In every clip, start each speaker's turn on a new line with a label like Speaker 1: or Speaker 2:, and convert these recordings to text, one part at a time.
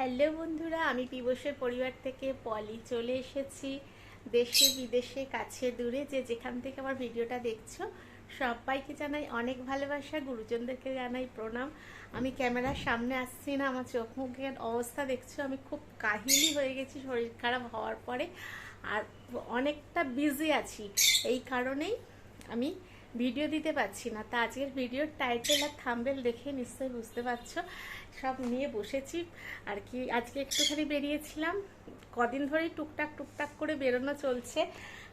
Speaker 1: Hello বন্ধুরা, আমি পিবসের পরিবার থেকে পলি চলে এসেছি। দেশে বিদেশে, কাছে দূরে যে যেখান থেকে আমার ভিডিওটা দেখছ, সবাইকে জানাই অনেক ভালোবাসা, গুরুজনদেরকে জানাই প্রণাম। আমি ক্যামেরার সামনে আসছি না, আমার চোখ মুখের অবস্থা দেখছ, আমি খুব কাহিলি হয়ে গেছি শরীর খারাপ হওয়ার পরে। আর অনেকটা বিজি আছি, এই কারণেই আমি ভিডিও দিতে পারছি না। তা আজকের ভিডিওর টাইটেল আর থাম্বেল দেখে নিশ্চয়ই বুঝতে পারছ। সব নিয়ে বসেছি। আর কি, আজকে একটুখানি বেরিয়েছিলাম। কদিন ধরেই টুকটাক টুকটাক করে বেরোনো চলছে।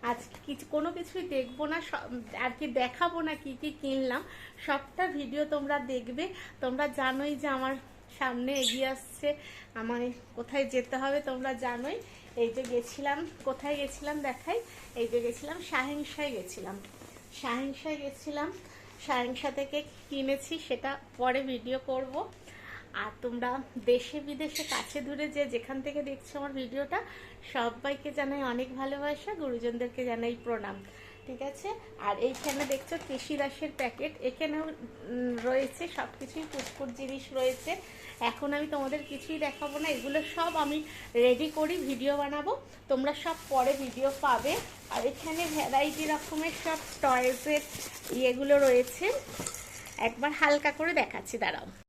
Speaker 1: আজ কিছু কোনো কিছুই দেখব না। আর কি দেখাবো না কি কি কিনলাম। সবটা ভিডিও তোমরা দেখবে। তোমরা জানোই যে আমার সামনে এগিয়ে আসছে। আমার কোথায় যেতে হবে তোমরা জানোই। এই যে গেছিলাম, কোথায় গেছিলাম দেখাই? এই যে গেছিলাম সাহেংসায় গেছিলাম। সাহেংসায় গেছিলাম। সাহিংসা থেকে কিনেছি, সেটা পরে ভিডিও করব। আর তোমরা দেশে বিদেশে কাছে দূরে যে যেখান থেকে দেখছ আমার ভিডিওটা সবাইকে জানাই অনেক ভালোবাসা, গুরুজনদেরকে জানাই প্রণাম। ঠিক আছে? আর এইখানে দেখছ কৃষি দাসের প্যাকেট। এখানেও রয়েছে সব কিছুই পুষ্পুর জিনিস রয়েছে। এখন আমি তোমাদের কিছুই দেখাবো না। এগুলো সব আমি রেডি করি ভিডিও বানাবো। তোমরা সব পরে ভিডিও পাবে। আর এখানে ভ্যারাইটি রকমের সব টয়েসের ইয়েগুলো রয়েছে। একবার হালকা করে দেখাচ্ছি, দাঁড়াও।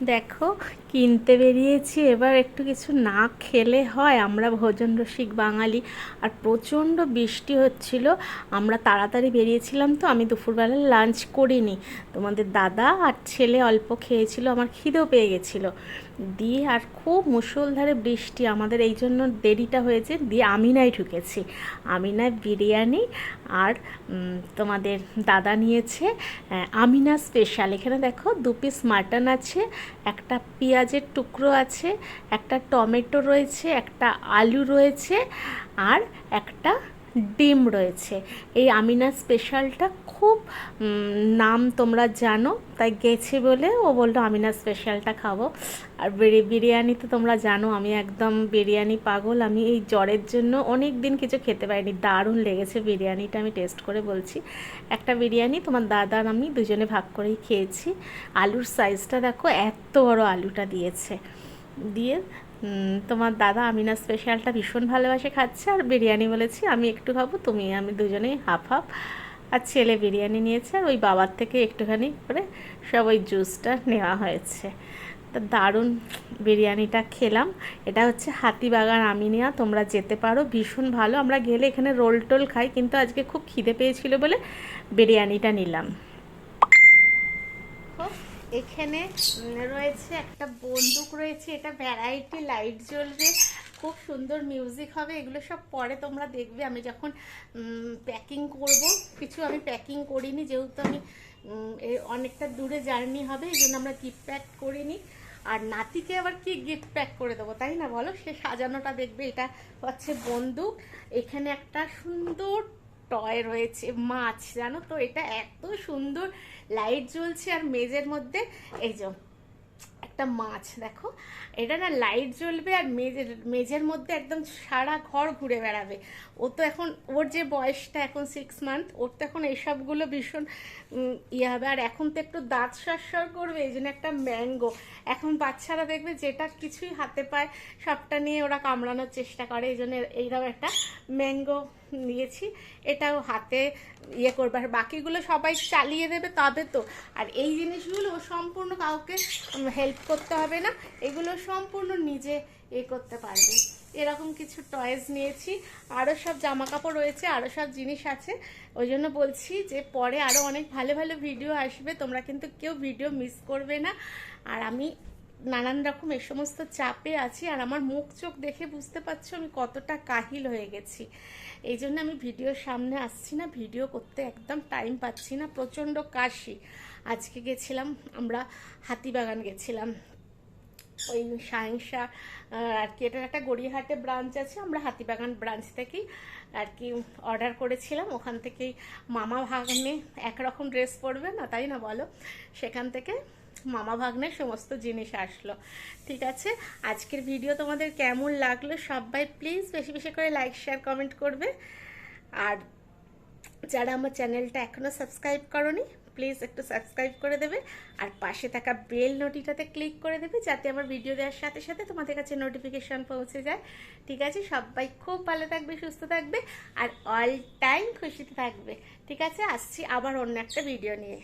Speaker 1: দেখো, কিনতে বেরিয়েছি, এবার একটু কিছু না খেলে হয়। আমরা ভোজন রসিক বাঙালি, আর প্রচণ্ড বৃষ্টি হচ্ছিল। আমরা তাড়াতাড়ি বেরিয়েছিলাম তো, আমি দুপুরবেলা লাঞ্চ করিনি। তোমাদের দাদা আর ছেলে অল্প খেয়েছিল, আমার খিদেও পেয়ে গেছিল। দিয়ে আর খুব মুষলধারে বৃষ্টি, আমাদের এই জন্য দেরিটা হয়েছে। দিয়ে আমিনায় ঢুকেছি। আমিনায় বিরিয়ানি আর তোমাদের দাদা নিয়েছে আমিনা স্পেশাল এখানে দেখো, দু পিস মাটন আছে একটা পেঁয়াজের টুকরো আছে একটা টমেটো রয়েছে একটা আলু রয়েছে আর একটা ডিম রয়েছে। এই আমিনা স্পেশালটা খুব নাম তোমরা জানো, তাই গেছে বলে ও বলল, আমিনা স্পেশালটা খাব। আর বিরি- বিরিয়ানি তো তোমরা জানো, আমি একদম বিরিয়ানি পাগল। আমি এই জ্বরের জন্য অনেক দিন কিছু খেতে পারিনি, দারুণ লেগেছে বিরিয়ানিটা, আমি টেস্ট করে বলছি। একটা বিরিয়ানি তোমার দাদা আর আমি দুজনে ভাগ করেই খেয়েছি। আলুর সাইজটা দেখো, এত বড় আলুটা দিয়েছে। দিয়ে তোমার দাদা আমিনা স্পেশালটা ভীষণ ভালোবাসে খাচ্ছে, আর বিরিয়ানি বলেছি, আমি একটু খাব, তুমি, আমি দুজনেই হাফ হাফ আর ছেলে বিরিয়ানি নিয়েছে, আর ওই বাবার থেকে একটুখানি করে সব ওই জুসটা নেওয়া হয়েছে। তা দারুণ বিরিয়ানিটা খেলাম। এটা হচ্ছে হাতিবাগান আমিনিয়া, তোমরা যেতে পারো, ভীষণ ভালো। আমরা গেলে এখানে রোল টোল খাই, কিন্তু আজকে খুব খিদে পেয়েছিল বলে বিরিয়ানিটা নিলাম। এখানে রয়েছে একটা বন্দুক রয়েছে, এটা ভ্যারাইটি লাইট জ্বলবে, খুব সুন্দর মিউজিক হবে, এগুলো সব পরে তোমরা দেখবে, আমি যখন প্যাকিং করব, কিছু আমি প্যাকিং করিনি, যেহেতু আমি অনেকটা দূরে জার্নি হবে, এই জন্য আমরা গিফট প্যাক করিনি, আর নাতিকে আবার কি গিফট প্যাক করে দেবো, তাই না বলো? সে সাজানোটা দেখবে, এটা হচ্ছে বন্দুক, এখানে একটা সুন্দর টয় রয়েছে, মাছ, জানো তো? এটা এত সুন্দর লাইট জ্বলছে আর মেজের মধ্যে। এই যে, একটা মাছ, দেখো। এটা না লাইট জ্বলবে আর মেজের মেজের মধ্যে একদম সারা ঘর ঘুরে বেড়াবে। ও তো এখন, ওর যে বয়সটা এখন সিক্স মান্থ ওর তো এখন এইসবগুলো ভীষণ ইয়ে হবে। আর এখন তো একটু দাঁত সরসর করবে, এই জন্য একটা ম্যাঙ্গো এখন বাচ্চারা দেখবে যেটা কিছুই হাতে পায়, সবটা নিয়ে ওরা কামড়ানোর চেষ্টা করে, এই জন্য এইরকম একটা ম্যাঙ্গো নিয়েছি, এটাও হাতে ইয়ে করবে। আর বাকিগুলো সবাই চালিয়ে দেবে তবে তো। আর এই জিনিসগুলো সম্পূর্ণ কাউকে হেল্প করতে হবে না। এগুলো সম্পূর্ণ নিজে এ করতে পারবে। এরকম কিছু টয়েস নিয়েছি। আরও সব জামা কাপড় রয়েছে আরও সব জিনিস আছে। ওই জন্য বলছি যে পরে আরও অনেক ভালো ভালো ভিডিও আসবে। তোমরা কিন্তু কেউ ভিডিও মিস করবে না। আর আমি নানান রকম এ সমস্ত চাপে আছি আর আমার মুখ চোখ দেখে বুঝতে পারছ আমি কতটা কাহিল হয়ে গেছি। এই জন্য আমি ভিডিওর সামনে আসছি না, ভিডিও করতে একদম টাইম পাচ্ছি না, প্রচণ্ড কাশি। আজকে গেছিলাম, আমরা হাতিবাগান গেছিলাম। ওই আহ, আর কি এটার একটা গড়িয়াহাটে ব্রাঞ্চ আছে আমরা হাতিবাগান ব্রাঞ্চ থেকেই আর কি অর্ডার করেছিলাম। ওখান থেকেই মামা ভাগ্নে একরকম ড্রেস পরবে না তাই না বলো? সেখান থেকে মামা ভাগ্নের সমস্ত জিনিস আসলো। ঠিক আছে? আজকের ভিডিও তোমাদের কেমন লাগল সবাই প্লিজ বেশি বেশি করে লাইক শেয়ার কমেন্ট করবে। আর যারা আমার চ্যানেলটা এখনও সাবস্ক্রাইব করনি প্লিজ একটু সাবস্ক্রাইব করে দেবে। আর পাশে থাকা বেল নোটিটাতে ক্লিক করে দেবে, যাতে আমার ভিডিও দেওয়ার সাথে সাথে তোমাদের কাছে নোটিফিকেশন পৌঁছে যায়। ঠিক আছে? সবাই খুব ভালো থাকবে, সুস্থ থাকবে, আর অল টাইম খুশিতে থাকবে। ঠিক আছে? আসছি আবার অন্য একটা ভিডিও নিয়ে।